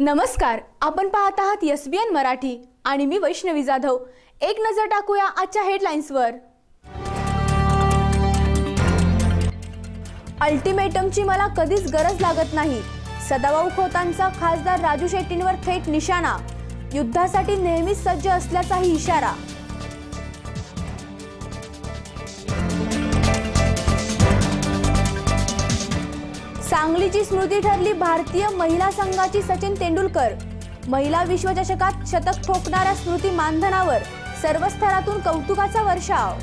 नमस्कार आपण पाहत आहात एस बी एन मराठी आणि मी वैष्णवी जाधव. एक नजर टाकूया आजच्या हेडलाईन्सवर अल्टिमेटमची मला कधीच गरज लागत नाही. सदाभाऊ खोतांचा खासदार राजू शेट्टींवर थेट निशाणा. युद्धासाठी नेहमीच सज्ज असल्याचाही इशारा. सांगलीची स्मृती ठरली भारतीय महिला संघाची सचिन तेंडुलकर. महिला विश्वचषकात शतक ठोकणाऱ्या स्मृती मानधनावर सर्व स्तरातून कौतुकाचा वर्षाव.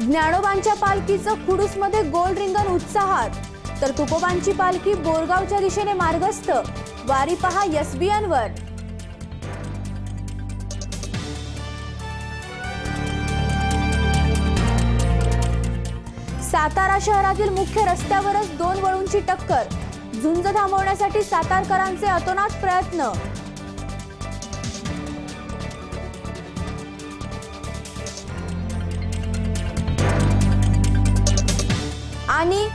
ज्ञानोबांच्या पालखीचं खुडूसमध्ये गोल रिंगण उत्साहात. तर तुकोबांची पालखी बोरगावच्या दिशेने मार्गस्थ. वारी पहा वर. सातारा शहरातील मुख्य रस्त्यावरच दोन वळूंची टक्कर. झुंज थांबवण्यासाठी सातारकरांचे अतोनात प्रयत्न. आणि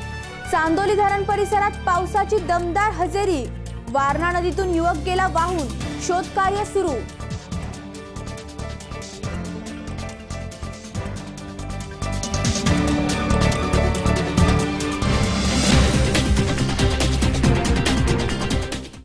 चांदोली धरण परिसरात पावसाची दमदार हजेरी. वारणा नदीतून युवक गेला वाहून. शोधकार्य सुरू.